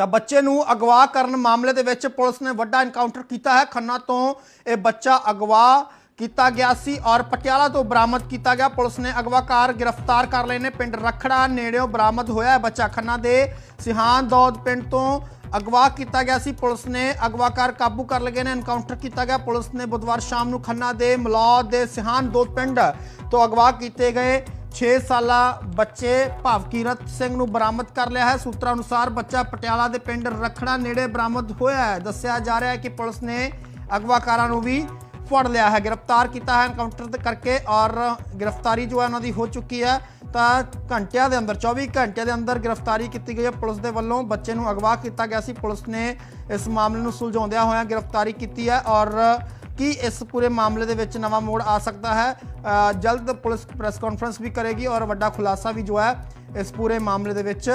ਤਾਂ ਬੱਚੇ ਨੂੰ ਅਗਵਾ ਕਰਨ ਮਾਮਲੇ ਦੇ ਵਿੱਚ ਪੁਲਿਸ ਨੇ ਵੱਡਾ ਐਨਕਾਊਂਟਰ ਕੀਤਾ ਹੈ। ਖੰਨਾ ਤੋਂ ਇਹ ਬੱਚਾ ਅਗਵਾ ਕੀਤਾ ਗਿਆ ਸੀ ਔਰ ਪਟਿਆਲਾ ਤੋਂ ਬਰਾਮਦ ਕੀਤਾ ਗਿਆ। ਪੁਲਿਸ ਨੇ ਅਗਵਾਕਾਰ ਗ੍ਰਿਫਤਾਰ ਕਰ ਲਏ ਨੇ। ਪਿੰਡ ਰਖੜਾ ਨੇੜਿਓਂ ਬਰਾਮਦ ਹੋਇਆ ਹੈ ਬੱਚਾ। ਖੰਨਾ ਦੇ ਸਿਹਾਨ ਦੌਦ ਪਿੰਡ ਤੋਂ ਅਗਵਾ ਕੀਤਾ ਗਿਆ ਸੀ। ਪੁਲਿਸ ਨੇ ਅਗਵਾਕਾਰ ਕਾਬੂ ਕਰ ਲਏ ਨੇ ਐਨਕਾਊਂਟਰ ਕੀਤਾ ਗਿਆ। ਪੁਲਿਸ ਨੇ ਬੁੱਧਵਾਰ ਸ਼ਾਮ ਨੂੰ ਖੰਨਾ ਦੇ ਮਲੌਦ ਦੇ ਸਿਹਾਨ ਦੌਦ ਪਿੰਡ ਤੋਂ ਅਗਵਾ ਕੀਤੇ ਗਏ। 6 ਸਾਲਾ ਬੱਚੇ ਭਾਵਕੀਰਤ ਸਿੰਘ ਨੂੰ ਬਰਾਮਦ ਕਰ ਲਿਆ ਹੈ। ਸੂਤਰਾਂ ਅਨੁਸਾਰ ਬੱਚਾ ਪਟਿਆਲਾ ਦੇ ਪਿੰਡ ਰਖੜਾ ਨੇੜੇ ਬਰਾਮਦ ਹੋਇਆ ਹੈ। ਦੱਸਿਆ ਜਾ ਰਿਹਾ ਹੈ ਕਿ ਪੁਲਿਸ ਨੇ ਅਗਵਾਕਾਰਾਂ ਨੂੰ ਵੀ ਫੜ ਲਿਆ ਹੈ। ਗ੍ਰਿਫਤਾਰ ਕੀਤਾ ਹੈ ਐਨਕਾਊਂਟਰ ਕਰਕੇ ਔਰ ਗ੍ਰਿਫਤਾਰੀ ਜੋ ਹੈ ਉਹਨਾਂ ਦੀ ਹੋ ਚੁੱਕੀ ਹੈ। ਤਾਂ ਘੰਟਿਆਂ ਦੇ ਅੰਦਰ 24 ਘੰਟਿਆਂ ਦੇ ਅੰਦਰ ਗ੍ਰਿਫਤਾਰੀ ਕੀਤੀ ਗਈ ਹੈ। ਪੁਲਿਸ ਦੇ ਵੱਲੋਂ ਬੱਚੇ ਨੂੰ ਅਗਵਾ ਕੀਤਾ ਗਿਆ ਸੀ। ਪੁਲਿਸ ਨੇ ਇਸ ਮਾਮਲੇ ਨੂੰ ਸੁਲਝਾਉਂਦਿਆਂ ਹੋਇਆਂ ਗ੍ਰਿਫਤਾਰੀ ਕੀਤੀ ਹੈ ਔਰ ਕਿ ਇਸ ਪੂਰੇ ਮਾਮਲੇ ਦੇ ਵਿੱਚ ਨਵਾਂ ਮੋੜ ਆ ਸਕਦਾ ਹੈ। ਜਲਦ ਪੁਲਿਸ ਪ੍ਰੈਸ ਕਾਨਫਰੰਸ ਵੀ ਕਰੇਗੀ ਔਰ ਵੱਡਾ ਖੁਲਾਸਾ ਵੀ ਜੋ ਹੈ, ਇਸ ਪੂਰੇ ਮਾਮਲੇ ਦੇ ਵਿੱਚ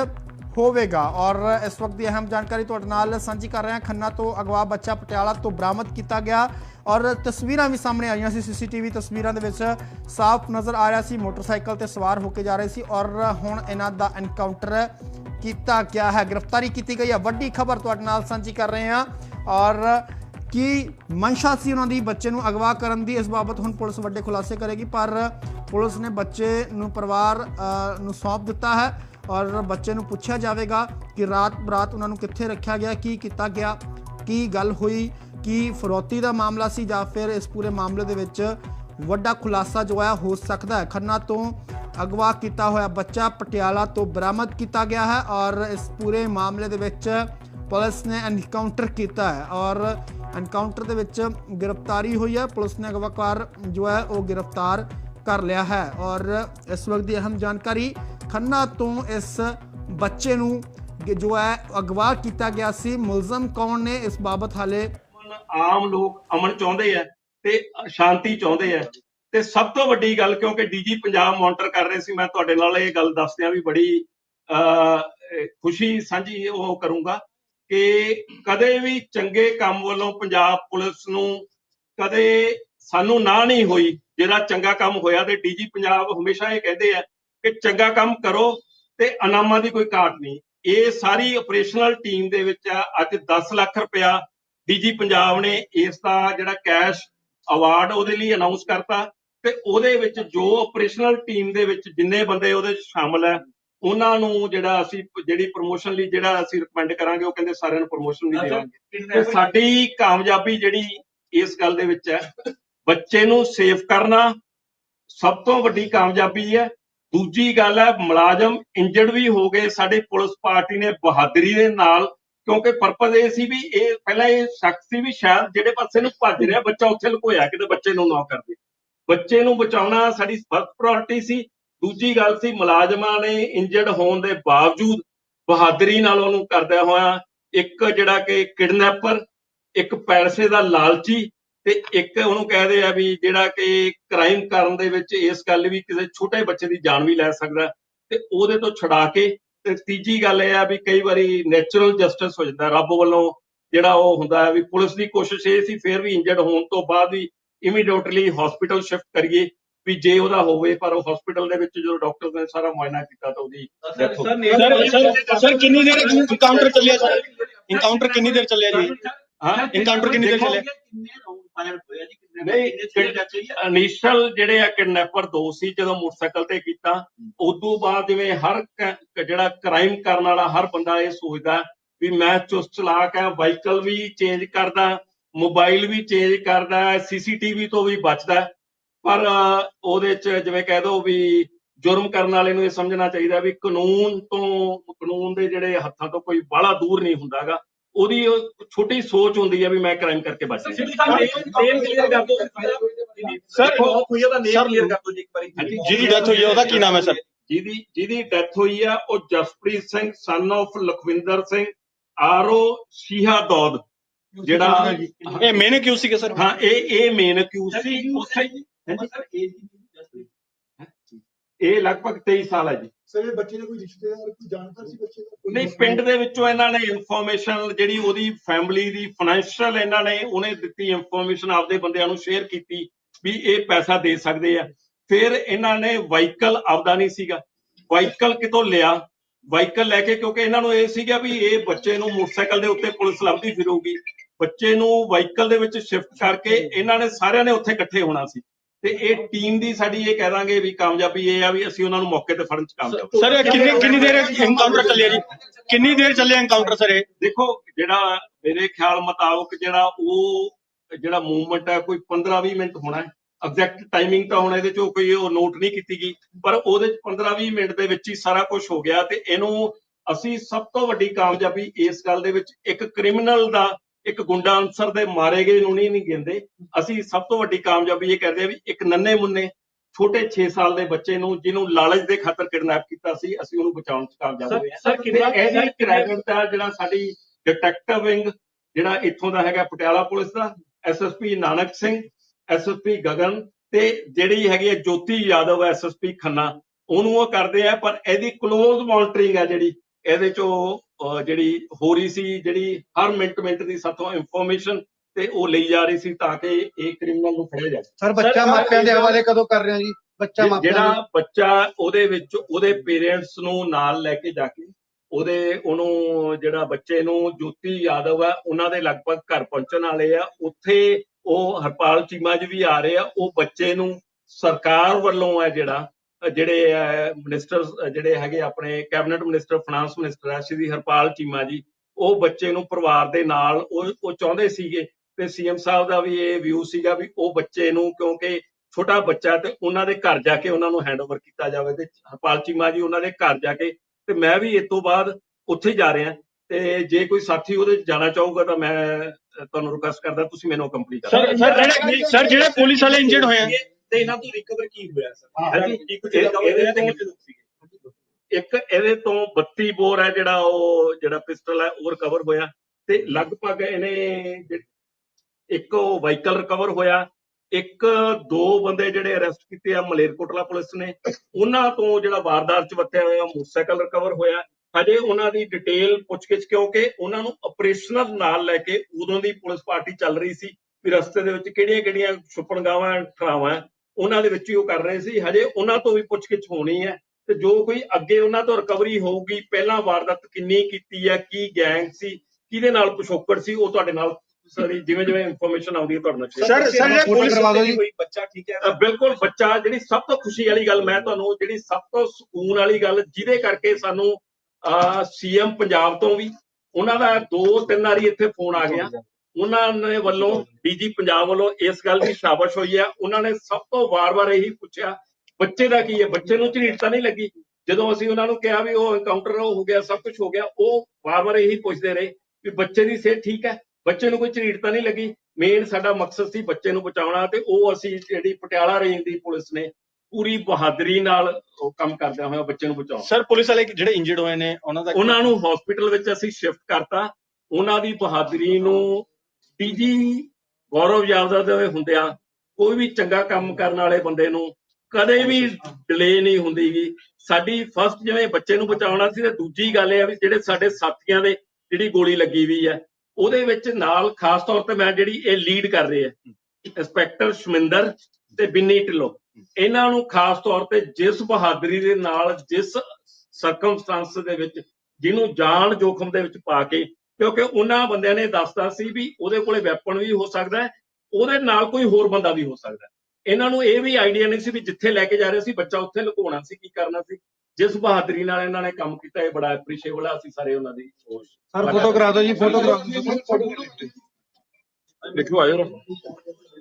ਹੋਵੇਗਾ। ਔਰ ਇਸ ਵਕਤ ਦੀ ਅਹਿਮ ਜਾਣਕਾਰੀ ਤੁਹਾਡੇ ਨਾਲ ਸਾਂਝੀ ਕਰ ਰਹੇ ਹਾਂ ਖੰਨਾ ਤੋਂ ਅਗਵਾ ਬੱਚਾ ਪਟਿਆਲਾ ਤੋਂ ਬਰਾਮਦ ਕੀਤਾ ਗਿਆ। ਔਰ ਤਸਵੀਰਾਂ ਵੀ ਸਾਹਮਣੇ ਆਈਆਂ ਸੀ, ਸੀਸੀਟੀਵੀ ਤਸਵੀਰਾਂ ਦੇ ਵਿੱਚ ਸਾਫ਼ ਨਜ਼ਰ ਆ ਰਿਹਾ ਸੀ, ਮੋਟਰਸਾਈਕਲ ਤੇ ਸਵਾਰ ਹੋ ਕੇ ਜਾ ਰਹੇ ਸੀ ਔਰ ਹੁਣ ਇਹਨਾਂ ਦਾ ਐਨਕਾਊਂਟਰ ਕੀਤਾ ਗਿਆ ਹੈ। ਗ੍ਰਿਫਤਾਰੀ ਕੀਤੀ ਗਈ ਹੈ। ਵੱਡੀ ਖਬਰ ਤੁਹਾਡੇ ਨਾਲ ਸਾਂਝੀ ਕਰ ਰਹੇ ਹਾਂ। ਔਰ ਕੀ ਮਨਸ਼ਾ ਸੀ ਉਹਨਾਂ ਦੀ ਬੱਚੇ ਨੂੰ ਅਗਵਾ ਕਰਨ ਦੀ ਇਸ ਬਾਬਤ ਹੁਣ ਪੁਲਿਸ ਵੱਡੇ ਖੁਲਾਸੇ ਕਰੇਗੀ, ਪਰ ਪੁਲਿਸ ਨੇ ਬੱਚੇ ਨੂੰ ਪਰਿਵਾਰ ਨੂੰ ਸੌਂਪ ਦਿੱਤਾ ਹੈ ਔਰ ਬੱਚੇ ਨੂੰ ਪੁੱਛਿਆ ਜਾਵੇਗਾ ਕਿ ਰਾਤ ਬਰਾਤ ਉਹਨਾਂ ਨੂੰ ਕਿੱਥੇ ਰੱਖਿਆ ਗਿਆ, ਕੀ ਕੀਤਾ ਗਿਆ, ਕੀ ਗੱਲ ਹੋਈ, ਕੀ ਫਰੋਤੀ ਦਾ ਮਾਮਲਾ ਸੀ ਜਾਂ ਫਿਰ ਇਸ ਪੂਰੇ ਮਾਮਲੇ ਦੇ ਵਿੱਚ ਵੱਡਾ ਖੁਲਾਸਾ ਜੋ ਹੈ ਹੋ ਸਕਦਾ ਹੈ। ਖੰਨਾ ਤੋਂ ਅਗਵਾ ਕੀਤਾ ਹੋਇਆ ਬੱਚਾ ਪਟਿਆਲਾ ਤੋਂ ਬਰਾਮਦ ਕੀਤਾ ਗਿਆ ਹੈ ਔਰ ਇਸ ਪੂਰੇ ਮਾਮਲੇ ਦੇ ਵਿੱਚ ਪੁਲਿਸ ਨੇ ਐਨਕਾਊਂਟਰ ਕੀਤਾ ਹੈ ਔਰ ਐਨਕਾਊਂਟਰ ਦੇ ਵਿੱਚ ਗ੍ਰਿਫਤਾਰੀ ਹੋਈ ਹੈ। ਪੁਲਿਸ ਨੇ ਅਗਵਾਕਾਰ ਜੋ ਹੈ ਉਹ ਗ੍ਰਿਫਤਾਰ ਕਰ ਲਿਆ ਹੈ ਔਰ ਇਸ ਵਕਤ ਦੀ ਅਹਿਮ ਜਾਣਕਾਰੀ ਖੰਨਾ ਤੋਂ ਇਸ ਬੱਚੇ ਨੂੰ ਜੋ ਹੈ ਅਗਵਾ ਕੀਤਾ ਗਿਆ ਸੀ। ਮੁਲਜ਼ਮ ਕੌਣ ਨੇ ਇਸ ਬਾਬਤ ਹਾਲੇ ਆਮ ਲੋਕ ਅਮਨ ਚਾਹੁੰਦੇ ਆ ਤੇ ਸ਼ਾਂਤੀ ਚਾਹੁੰਦੇ ਆ। ਤੇ ਸਭ ਤੋਂ ਵੱਡੀ ਗੱਲ ਕਿਉਂਕਿ ਡੀਜੀ ਪੰਜਾਬ ਮੋਨਿਟਰ ਕਰ ਰਹੇ ਸੀ ਮੈਂ ਤੁਹਾਡੇ ਨਾਲ ਇਹ ਗੱਲ ਦੱਸਦਿਆਂ ਵੀ ਬੜੀ ਅਹ, ਖੁਸ਼ੀ ਸਾਂਝੀ ਉਹ ਕਰੂੰਗਾ। ਕਿ ਕਦੇ ਵੀ ਚੰਗੇ ਕੰਮ ਵੱਲੋਂ ਪੰਜਾਬ ਪੁਲਿਸ ਨੂੰ ਕਦੇ ਸਾਨੂੰ ਨਾ ਨਹੀਂ ਹੋਈ, ਜਿਹੜਾ ਚੰਗਾ ਕੰਮ ਹੋਇਆ ਤੇ ਡੀਜੀ ਪੰਜਾਬ ਹਮੇਸ਼ਾ ਇਹ ਕਹਿੰਦੇ ਆ ਕਿ ਚੰਗਾ ਕੰਮ ਕਰੋ ਤੇ ਇਨਾਮਾਂ ਦੀ ਕੋਈ ਘਾਟ ਨਹੀਂ। ਇਹ ਸਾਰੀ ਆਪਰੇਸ਼ਨਲ ਟੀਮ ਦੇ ਵਿੱਚ ਅੱਜ 10 ਲੱਖ ਰੁਪਇਆ ਡੀਜੀ ਪੰਜਾਬ ਨੇ ਇਸ ਦਾ ਜਿਹੜਾ ਕੈਸ਼ ਅਵਾਰਡ ਉਹਦੇ ਲਈ ਅਨਾਉਂਸ ਕਰਤਾ ਤੇ ਉਹਦੇ ਵਿੱਚ ਜੋ ਆਪਰੇਸ਼ਨਲ ਟੀਮ ਦੇ ਵਿੱਚ ਜਿੰਨੇ ਬੰਦੇ ਉਹਦੇ ਵਿੱਚ ਸ਼ਾਮਲ ਹੈ ਉਹਨਾਂ ਨੂੰ ਜਿਹੜਾ ਅਸੀਂ ਜਿਹੜੀ ਪ੍ਰੋਮੋਸ਼ਨ ਲਈ ਜਿਹੜਾ ਅਸੀਂ ਰეკਮੈਂਡ ਕਰਾਂਗੇ ਉਹ ਕਹਿੰਦੇ ਸਾਰਿਆਂ ਨੂੰ ਪ੍ਰੋਮੋਸ਼ਨ ਵੀ ਦੇਵਾਂਗੇ। ਤੇ ਸਾਡੀ ਕਾਮਯਾਬੀ ਜਿਹੜੀ ਇਸ ਗੱਲ ਦੇ ਵਿੱਚ ਹੈ ਬੱਚੇ ਨੂੰ ਸੇਫ ਕਰਨਾ ਸਭ ਤੋਂ ਵੱਡੀ ਕਾਮਯਾਬੀ ਹੈ। ਦੂਜੀ ਗੱਲ ਹੈ ਮੁਲਾਜ਼ਮ ਇੰਜਰਡ ਵੀ ਹੋ ਗਏ। ਸਾਡੀ ਪੁਲਿਸ ਪਾਰਟੀ ਨੇ ਬਹਾਦਰੀ ਦੇ ਨਾਲ ਕਿਉਂਕਿ ਪਰਪਸ ਇਹ ਸੀ ਵੀ ਇਹ ਪਹਿਲਾਂ ਇਹ ਸ਼ੱਕ ਸੀ ਵੀ ਸ਼ਾਇਦ ਜਿਹੜੇ ਪਾਸੇ ਨੂੰ ਭੱਜ ਰਿਹਾ ਬੱਚਾ ਉੱਥੇ ਲੁਕੋਇਆ ਕਿਤੇ ਬੱਚੇ ਨੂੰ ਨਾ ਕਰਦੇ। ਬੱਚੇ ਨੂੰ ਬਚਾਉਣਾ ਸਾਡੀ ਫਸਟ ਪ੍ਰਾਇੋਰਟੀ ਸੀ। ਦੂਜੀ ਗੱਲ ਸੀ, ਮੁਲਾਜ਼ਮਾਂ ਨੇ ਇੰਜਰਡ ਹੋਣ ਦੇ ਬਾਵਜੂਦ ਬਹਾਦਰੀ ਨਾਲ ਉਹਨੂੰ ਕਰਦਿਆਂ ਹੋਇਆ ਇੱਕ ਜਿਹੜਾ ਕਿ ਕਿਡਨੈਪਰ, ਇੱਕ ਪੈਸੇ ਦਾ ਲਾਲਚੀ ਤੇ ਇੱਕ ਉਹਨੂੰ ਕਹਦੇ ਆ ਵੀ ਜਿਹੜਾ ਕਿ ਕ੍ਰਾਈਮ ਕਰਨ ਦੇ ਵਿੱਚ ਇਸ ਗੱਲ ਵੀ ਕਿਸੇ ਛੋਟੇ ਬੱਚੇ ਦੀ ਜਾਨ ਵੀ ਲੈ ਸਕਦਾ ਤੇ ਉਹਦੇ ਤੋਂ ਛੁਡਾ ਕੇ ਤੇ ਤੀਜੀ ਗੱਲ ਇਹ ਆ ਵੀ ਕਈ ਵਾਰੀ ਨੈਚੁਰਲ ਜਸਟਿਸ ਹੋ ਜਾਂਦਾ, ਰੱਬ ਵੱਲੋਂ ਜਿਹੜਾ ਉਹ ਹੁੰਦਾ ਹੈ ਵੀ ਪੁਲਿਸ ਦੀ ਕੋਸ਼ਿਸ਼ ਇਹ ਸੀ ਫਿਰ ਵੀ ਇੰਜਰਡ ਹੋਣ ਤੋਂ ਬਾਅਦ ਵੀ ਇਮੀਡੀਏਟਲੀ ਹਸਪੀਟਲ ਸ਼ਿਫਟ ਕਰੀਏ। ਵੀ ਜੇ ਉਹਦਾ ਹੋਵੇ ਪਰ ਉਹ ਹਸਪੀਟਲ ਦੇ ਵਿੱਚ ਜਦੋਂ ਡਾਕਟਰ ਨੇ ਸਾਰਾ ਮੁਆਇਨਾ ਕੀਤਾ ਤਾਂ ਉਹਦੀ death ਹੋ ਗਈ। ਸਰ ਸਰ ਸਰ ਕਿੰਨੀ ਦੇਰ ਇਨਕਾਊਂਟਰ ਚੱਲਿਆ ਸਰ ਇਨਕਾਊਂਟਰ ਕਿੰਨੀ ਦੇਰ ਚੱਲਿਆ ਜੀ? ਹਾਂ Encounter ਕਿੰਨੀ ਦੇਰ ਚੱਲਿਆ? ਨਹੀਂ ਇਨੀਸ਼ੀਅਲ ਜਿਹੜੇ ਆ ਕਿਡਨੈਪਰ ਦੋ ਸੀ ਜਦੋਂ ਮੋਟਰਸਾਈਕਲ ਤੇ ਕੀਤਾ ਉਦੋਂ ਬਾਅਦ ਜਿਵੇਂ ਹਰ ਜਿਹੜਾ ਕ੍ਰਾਈਮ ਕਰਨ ਵਾਲਾ ਹਰ ਬੰਦਾ ਇਹ ਸੋਚਦਾ ਵੀ ਮੈਂ ਚੁਸਤ ਚਲਾਕ ਆ ਵਾਹੀਕਲ ਵੀ ਚੇਂਜ ਕਰਦਾ ਮੋਬਾਈਲ ਵੀ ਚੇਂਜ ਕਰਦਾ ਸੀਸੀਟੀਵੀ ਤੋਂ ਵੀ ਬਚਦਾ। ਪਰ ਉਹਦੇ ਚ ਜਿਵੇਂ ਕਹਿ ਦੋ ਵੀ ਜੁਰਮ ਕਰਨ ਵਾਲੇ ਨੂੰ ਇਹ ਸਮਝਣਾ ਚਾਹੀਦਾ ਵੀ ਕਾਨੂੰਨ ਤੋਂ ਕਾਨੂੰਨ ਦੇ ਜਿਹੜੇ ਹੱਥਾਂ ਤੋਂ ਕੋਈ ਬਾਹਲਾ ਦੂਰ ਨਹੀਂ ਹੁੰਦਾਗਾ ਉਹਦੀ ਉਹ ਛੋਟੀ ਸੋਚ ਹੁੰਦੀ ਹੈ ਵੀ ਮੈਂ ਕ੍ਰਾਈਮ ਕਰਕੇ ਬਚ ਜਾਵਾਂ। ਸਰ ਹੋਈ ਉਹਦਾ ਨੇਮ ਸਰ, ਕਲੀਅਰ ਕਰ ਦਿਓ ਜੀ ਇੱਕ ਵਾਰੀ। ਜਿਹਦੀ ਡੈਥ ਹੋਈ ਹੈ ਉਹਦਾ ਕੀ ਨਾਮ ਹੈ ਸਰ? ਜਿਹਦੀ ਜਿਹਦੀ ਡੈਥ ਹੋਈ ਆ ਉਹ Jaspreet Singh son of Lakhwinder Singh RO Shiha Daud ਜਿਹੜਾ ਇਹ ਮੈਨੇ ਕਿਉਂ ਸੀਗੇ ਸਰ? ਹਾਂ ਇਹ ਇਹ ਮੇਨ ਅਕਿਊਜ਼ ਸੀ। ਉੱਥੇ ਇਹ ਲਗਭਗ 23 ਸਾਲ ਹੈ ਜੀ। ਸਰ ਇਹ ਬੱਚੇ ਦਾ ਕੋਈ ਰਿਸ਼ਤੇਦਾਰ ਕੋਈ ਜਾਣਕਾਰ ਸੀ ਬੱਚੇ ਦਾ? ਨਹੀਂ ਪਿੰਡ ਦੇ ਵਿੱਚੋਂ ਇਹਨਾਂ ਨੇ ਇਨਫੋਰਮੇਸ਼ਨ ਜਿਹੜੀ ਉਹਦੀ ਫੈਮਿਲੀ ਦੀ ਫਾਈਨੈਂਸ਼ੀਅਲ ਇਹਨਾਂ ਨੇ ਉਹਨੇ ਦਿੱਤੀ ਇਨਫੋਰਮੇਸ਼ਨ ਆਪਦੇ ਬੰਦਿਆਂ ਨੂੰ ਸ਼ੇਅਰ ਕੀਤੀ ਵੀ ਇਹ ਪੈਸਾ ਦੇ ਸਕਦੇ ਆ। ਫਿਰ ਇਹਨਾਂ ਨੇ ਵਾਹੀਕਲ ਆਪਦਾ ਨਹੀਂ ਸੀਗਾ। ਵਾਹੀਕਲ ਕਿਤੋਂ ਲਿਆ? ਵਾਹੀਕਲ ਲੈ ਕੇ ਕਿਉਂਕਿ ਇਹਨਾਂ ਨੂੰ ਇਹ ਸੀਗਾ ਵੀ ਇਹ ਬੱਚੇ ਨੂੰ ਮੋਟਰਸਾਈਕਲ ਦੇ ਉੱਤੇ ਪੁਲਿਸ ਲੱਭਦੀ ਫਿਰੂਗੀ। ਬੱਚੇ ਨੂੰ ਵਾਹੀਕਲ ਦੇ ਵਿੱਚ ਸ਼ਿਫਟ ਕਰਕੇ ਇਹਨਾਂ ਨੇ ਸਾਰਿਆਂ ਨੇ ਉੱਥੇ ਇਕੱਠੇ ਹੋਣਾ ਸੀ। ਤੇ ਇਹ ਟੀਮ ਦੀ ਸਾਡੀ ਇਹ ਕਹਿ ਦਾਂਗੇ ਵੀ ਕਾਮਯਾਬੀ ਇਹ ਆ ਵੀ ਅਸੀਂ ਉਹਨਾਂ ਨੂੰ ਮੌਕੇ ਤੇ ਫੜਨ ਚ ਕਾਮਯਾਬ ਸਰ ਇਹ ਕਿੰਨੀ ਕਿੰਨੀ ਦੇਰ ਇਨਕਾਊਂਟਰ ਚੱਲਿਆ ਜੀ? ਕਿੰਨੀ ਦੇਰ ਚੱਲਿਆ ਇਨਕਾਊਂਟਰ ਸਰ ਇਹ? ਦੇਖੋ ਜਿਹੜਾ ਮੇਰੇ ਖਿਆਲ ਮੁਤਾਬਕ ਜਿਹੜਾ ਉਹ ਜਿਹੜਾ ਮੂਵਮੈਂਟ ਹੈ ਕੋਈ 15-20 ਮਿੰਟ ਹੋਣਾ ਹੈ। ਐਗਜ਼ੈਕਟ ਟਾਈਮਿੰਗ ਤਾਂ ਹੁਣ ਇਹਦੇ ਚੋਂ ਕੋਈ ਉਹ ਨੋਟ ਨਹੀਂ ਕੀਤੀ ਗਈ ਪਰ ਉਹਦੇ ਚ 15-20 ਮਿੰਟ ਦੇ ਵਿੱਚ ਹੀ ਸਾਰਾ ਕੁਝ ਹੋ ਗਿਆ ਤੇ ਇਹਨੂੰ ਅਸੀਂ ਸਭ ਤੋਂ ਵੱਡੀ ਕਾਮਯਾਬੀ ਇਸ ਗੱਲ ਦੇ ਵਿੱਚ ਇੱਕ ਕ੍ਰਿਮੀਨਲ ਦਾ ਇੱਕ ਗੁੰਡਾ ਅਨਸਰ ਦੇ ਮਾਰੇ ਗਏ ਨੂੰ ਨਹੀਂ ਨਹੀਂ ਗਿੰਦੇ ਅਸੀਂ ਸਭ ਤੋਂ ਵੱਡੀ ਕਾਮਯਾਬੀ ਇਹ ਕਰਦੇ ਆ ਵੀ ਇੱਕ ਨੰਨੇ ਮੁੰਨੇ ਛੋਟੇ 6 ਸਾਲ ਦੇ ਬੱਚੇ ਨੂੰ ਜਿਹਨੂੰ ਲਾਲਚ ਦੇ ਖਾਤਰ ਕਿਡਨੈਪ ਕੀਤਾ ਸੀ ਅਸੀਂ ਉਹਨੂੰ ਬਚਾਉਣ ਚ ਕਾਮਯਾਬ ਹੋਏ ਹਾਂ। ਸਰ, ਕਿੰਨਾ- ਤੇ ਇਹਦੀ ਕ੍ਰੈਡਿਟ ਦਾ ਜਿਹੜਾ ਸਾਡੀ ਡਿਟੈਕਟਿਵ ਵਿੰਗ ਜਿਹੜਾ ਇੱਥੋਂ ਦਾ ਹੈਗਾ ਪਟਿਆਲਾ ਪੁਲਿਸ ਦਾ ਐਸਐਸਪੀ ਨਾਨਕ ਸਿੰਘ ਐਸਐਸਪੀ ਗਗਨ ਤੇ ਜਿਹੜੀ ਹੈਗੀ ਹੈ ਜੋਤੀ ਯਾਦਵ ਐਸਐਸਪੀ ਖੰਨਾ ਉਹਨੂੰ ਉਹ ਕਰਦੇ ਆ ਪਰ ਇਹਦੀ ক্লোਜ਼ ਮੋਨਿਟਰਿੰਗ ਹੈ ਜਿਹੜੀ ਇਹਦੇ ਚੋਂ ਅਹ, ਜਿਹੜੀ ਹੋ ਰਹੀ ਸੀ ਜਿਹੜੀ ਹਰ ਮਿੰਟ ਮਿੰਟ ਦੀ ਸਾਥੋਂ ਇਨਫੋਰਮੇਸ਼ਨ ਤੇ ਉਹ ਲਈ ਜਾ ਰਹੀ ਸੀ ਤਾਂ ਕਿ ਇਹ ਕ੍ਰਿਮੀਨਲ ਨੂੰ ਫੜਿਆ ਜਾਵੇ। ਸਰ ਬੱਚਾ ਮਾਪਿਆਂ ਦੇ ਹਵਾਲੇ ਕਦੋਂ ਕਰ ਰਹੇ ਜੀ? ਬੱਚਾ ਜਿ- ਮਾਪਿਆਂ ਜਿਹੜਾ ਬੱਚਾ ਉਹਦੇ ਵਿੱਚ ਉਹਦੇ ਪੇਰੈਂਟਸ ਨੂੰ ਨਾਲ ਲੈ ਕੇ ਜਾ ਕੇ ਉਹਦੇ ਉਹਨੂੰ ਜਿਹੜਾ ਬੱਚੇ ਨੂੰ ਜੋਤੀ ਯਾਦਵ ਹੈ ਉਹਨਾਂ ਦੇ ਲਗਭਗ ਘਰ ਪਹੁੰਚਣ ਵਾਲੇ ਆ ਉੱਥੇ ਉਹ ਹਰਪਾਲ ਚੀਮਾ ਜੀ ਵੀ ਆ ਰਹੇ ਆ ਉਹ ਬੱਚੇ ਨੂੰ ਸਰਕਾਰ ਵੱਲੋਂ ਹੈ ਜਿਹੜਾ ਜਿਹੜੇ ਮਿਨਿਸਟਰ ਜਿਹੜੇ ਹੈਗੇ ਆਪਣੇ ਕੈਬਨਿਟ ਮਿਨਿਸਟਰ ਫਾਈਨਾਂਸ ਮਿਨਿਸਟਰ ਹੈ ਸ਼੍ਰੀ ਹਰਪਾਲ ਚੀਮਾ ਜੀ, ਉਹ ਬੱਚੇ ਨੂੰ ਪਰਿਵਾਰ ਦੇ ਨਾਲ ਉਹ ਉਹ ਚਾਹੁੰਦੇ ਸੀਗੇ ਤੇ ਸੀਐਮ ਸਾਹਿਬ ਦਾ ਵੀ ਇਹ ਵਿਊ ਸੀਗਾ ਵੀ ਉਹ ਬੱਚੇ ਨੂੰ ਕਿਉਂਕਿ ਛੋਟਾ ਬੱਚਾ ਤੇ ਉਹਨਾਂ ਦੇ ਘਰ ਜਾ ਕੇ ਉਹਨਾਂ ਨੂੰ ਹੈਂਡਓਵਰ ਕੀਤਾ ਜਾਵੇ ਤੇ ਹਰਪਾਲ ਚੀਮਾ ਜੀ ਉਹਨਾਂ ਦੇ ਘਰ ਜਾ ਕੇ ਤੇ ਮੈਂ ਵੀ ਇਸ ਤੋਂ ਬਾਅਦ ਉੱਥੇ ਜਾ ਰਿਹਾ ਤੇ ਜੇ ਕੋਈ ਸਾਥੀ ਉਹਦੇ 'ਚ ਜਾਣਾ ਚਾਹੂਗਾ ਤਾਂ ਮੈਂ ਤੁਹਾਨੂੰ ਰਿਕੁਐਸਟ ਕਰਦਾ ਤੁਸੀਂ ਮੈਨੂੰ ਕੰਪਲੀਟ ਕਰ। ਸਰ ਸਰ ਜਿਹੜੇ ਪੁਲਿਸ ਵਾਲੇ ਇੰਜਰਡ ਹੋਏ ਆ। ਤੇ ਇਹਨਾਂ ਤੋਂ ਰਿਕਵਰ ਕੀ ਹੋਇਆ ਸਰ? ਹਾਂਜੀ। ਕੀ ਕੁਝ ਇਹਦੇ ਤੇ ਇੱਕ ਇਹਦੇ ਤੋਂ 32 ਬੋਰ ਹੈ ਜਿਹੜਾ ਉਹ ਜਿਹੜਾ ਪਿਸਟਲ ਹੈ ਉਹ ਰਿਕਵਰ ਹੋਇਆ ਤੇ ਲਗਭਗ ਇਹਨੇ ਇੱਕ ਉਹ ਵਾਹੀਕਲ ਰਿਕਵਰ ਹੋਇਆ। ਇੱਕ ਦੋ ਬੰਦੇ ਜਿਹੜੇ ਅਰੈਸਟ ਕੀਤੇ ਆ ਮਲੇਰਕੋਟਲਾ ਪੁਲਿਸ ਨੇ। ਉਹਨਾਂ ਤੋਂ ਜਿਹੜਾ ਵਾਰਦਾਤ ਚ ਵਰਤਿਆ ਹੋਇਆ ਮੋਟਰਸਾਈਕਲ ਰਿਕਵਰ ਹੋਇਆ। ਹਜੇ ਉਹਨਾਂ ਦੀ ਡਿਟੇਲ ਪੁੱਛਗਿੱਛ ਕਿਉਂਕਿ ਉਹਨਾਂ ਨੂੰ ਆਪਰੇਸ਼ਨਲ ਨਾਲ ਲੈ ਕੇ ਉਦੋਂ ਦੀ ਪੁਲਿਸ ਪਾਰਟੀ ਚੱਲ ਰਹੀ ਸੀ ਵੀ ਰਸਤੇ ਦੇ ਵਿੱਚ ਕਿਹੜੀਆਂ ਕਿਹੜੀਆਂ ਛੁਪਣਗਾਵਾਂ ਠਰਾਵਾਂ। ਉਹਨਾਂ ਦੇ ਵਿੱਚ ਹੀ ਉਹ ਕਰ ਰਹੇ ਸੀ ਹਜੇ ਉਹਨਾਂ ਤੋਂ ਵੀ ਪੁੱਛਗਿੱਛ ਹੋਣੀ ਹੈ ਤੇ ਜੋ ਕੋਈ ਅੱਗੇ ਉਹਨਾਂ ਤੋਂ ਰਿਕਵਰੀ ਹੋਊਗੀ ਪਹਿਲਾਂ ਵਾਰਦਾਤ ਕਿੰਨੀ ਕੀਤੀ ਹੈ ਕੀ ਗੈਂਗ ਸੀ ਕਿਹਦੇ ਨਾਲ ਪਿਛੋਕੜ ਸੀ ਉਹ ਤੁਹਾਡੇ ਨਾਲ ਸਾਰੀ ਜਿਵੇਂ ਜਿਵੇਂ ਇਨਫੋਰਮੇਸ਼ਨ ਆਉਂਦੀ ਹੈ ਤੁਹਾਡੇ ਨਾਲ share ਸਰ ਸਰ ਪੁਲਿਸ ਕਰਵਾ ਦਿਓ ਜੀ। ਕੋਈ ਬੱਚਾ ਠੀਕ ਹੈ ਬਿਲਕੁਲ ਬੱਚਾ ਜਿਹੜੀ ਸਭ ਤੋਂ ਖੁਸ਼ੀ ਵਾਲੀ ਗੱਲ ਮੈਂ ਤੁਹਾਨੂੰ ਜਿਹੜੀ ਸਭ ਤੋਂ ਸਕੂਨ ਵਾਲੀ ਗੱਲ ਜਿਹਦੇ ਕਰਕੇ ਸਾਨੂੰ ਸੀਐਮ ਪੰਜਾਬ ਤੋਂ ਵੀ ਉਹਨਾਂ ਦਾ ਦੋ ਤਿੰਨ ਵਾਰੀ ਇੱਥੇ ਫੋਨ ਆ ਗਿਆ ਉਹਨਾਂ ਨੇ ਵੱਲੋਂ ਡੀਜੀ ਪੰਜਾਬ ਵੱਲੋਂ ਇਸ ਗੱਲ ਦੀ ਸ਼ਾਬਾਸ਼ ਹੋਈ ਆ ਉਹਨਾਂ ਨੇ ਸਭ ਤੋਂ ਵਾਰ-ਵਾਰ ਇਹੀ ਪੁੱਛਿਆ ਬੱਚੇ ਦਾ ਕੀ ਹੈ? ਬੱਚੇ ਨੂੰ ਝਰੀਟ ਤਾਂ ਨਹੀਂ ਲੱਗੀ? ਜਦੋਂ ਅਸੀਂ ਉਹਨਾਂ ਨੂੰ ਕਿਹਾ ਵੀ ਉਹ ਐਨਕਾਊਂਟਰ ਹੋ ਗਿਆ ਸਭ ਕੁਝ ਹੋ ਗਿਆ ਉਹ ਵਾਰ-ਵਾਰ ਇਹੀ ਪੁੱਛਦੇ ਰਹੇ ਵੀ ਬੱਚੇ ਦੀ ਸਿਹਤ ਠੀਕ ਹੈ? ਬੱਚੇ ਨੂੰ ਕੋਈ ਝਰੀਟ ਤਾਂ ਨਹੀਂ ਲੱਗੀ? ਮੇਨ ਸਾਡਾ ਮਕਸਦ ਸੀ ਬੱਚੇ ਨੂੰ ਬਚਾਉਣਾ ਤੇ ਉਹ ਅਸੀਂ ਜਿਹੜੀ ਪਟਿਆਲਾ ਰੇਂਜ ਦੀ ਪੁਲਿਸ ਨੇ ਪੂਰੀ ਬਹਾਦਰੀ ਨਾਲ ਉਹ ਕੰਮ ਕਰਦਿਆਂ ਹੋਇਆ ਬੱਚੇ ਨੂੰ ਬਚਾਉਣਾ। ਸਰ ਪੁਲਿਸ ਵਾਲੇ ਜਿਹੜੇ ਇੰਜਰਡ ਹੋਏ ਨੇ ਉਹਨਾਂ ਦਾ ਉਹਨਾਂ ਨੂੰ ਹਸਪੀਟਲ ਵਿੱਚ ਅਸੀਂ ਸ਼ਿਫਟ ਕਰਤਾ। ਉਹਨਾਂ ਦੀ ਬਹਾਦਰੀ ਨੂੰ ਡੀਜੀ ਗੌਰਵ ਯਾਦਵ ਦੇ ਹੁੰਦਿਆਂ ਕੋਈ ਵੀ ਚੰਗਾ ਕੰਮ ਕਰਨ ਵਾਲੇ ਬੰਦੇ ਨੂੰ ਕਦੇ ਵੀ ਡਿਲੇ ਨਹੀਂ ਹੁੰਦੀਗੀ ਸਾਡੀ ਫਸਟ ਜਿਵੇਂ ਬੱਚੇ ਨੂੰ ਬਚਾਉਣਾ ਸੀ ਤੇ ਦੂਜੀ ਗੱਲ ਇਹ ਆ ਵੀ ਜਿਹੜੇ ਸਾਡੇ ਸਾਥੀਆਂ ਦੇ ਜਿਹੜੀ ਗੋਲੀ ਲੱਗੀ ਵੀ ਹੈ ਉਹਦੇ ਵਿੱਚ ਨਾਲ ਖਾਸ ਤੌਰ ਤੇ ਮੈਂ ਜਿਹੜੀ ਇਹ ਲੀਡ ਕਰ ਰਹੀ ਹੈ ਇੰਸਪੈਕਟਰ ਸ਼ਮਿੰਦਰ ਤੇ ਬਿੰਨੀ ਢਿੱਲੋਂ। ਇਹਨਾਂ ਨੂੰ ਖਾਸ ਤੌਰ ਤੇ ਜਿਸ ਬਹਾਦਰੀ ਦੇ ਨਾਲ, ਜਿਸ ਸਰਕਮਸਟੈਂਸ ਦੇ ਵਿੱਚ, ਜਿਹਨੂੰ ਜਾਨ ਜੋਖਮ ਦੇ ਵਿੱਚ ਪਾ ਕੇ ਕਿਉਂਕਿ ਉਹਨਾਂ ਬੰਦਿਆਂ ਨੇ ਦੱਸਦਾ ਸੀ ਵੀ ਉਹਦੇ ਕੋਲੇ ਵੈਪਨ ਵੀ ਹੋ ਸਕਦਾ ਹੈ ਉਹਦੇ ਨਾਲ ਕੋਈ ਹੋਰ ਬੰਦਾ ਵੀ ਹੋ ਸਕਦਾ ਹੈ। ਇਹਨਾਂ ਨੂੰ ਇਹ ਵੀ ਆਈਡੀਆ ਨਹੀਂ ਸੀ ਵੀ ਜਿੱਥੇ ਲੈ ਕੇ ਜਾ ਰਹੇ ਸੀ ਬੱਚਾ ਉੱਥੇ ਲੁਕਾਉਣਾ ਸੀ ਕੀ ਕਰਨਾ ਸੀ। ਜਿਸ ਬਹਾਦਰੀ ਨਾਲ ਇਹਨਾਂ ਨੇ ਕੰਮ ਕੀਤਾ ਇਹ ਬੜਾ ਐਪਰੀਸ਼ੀਏਬਲ ਆ ਅਸੀਂ ਸਾਰੇ ਉਹਨਾਂ ਦੀ ਸਰ ਫੋਟੋ ਕਰਾ ਦਿਓ ਜੀ ਫੋਟੋ ਕਰਾ ਦਿਓ। ਦੇਖੋ ਆਇਓ।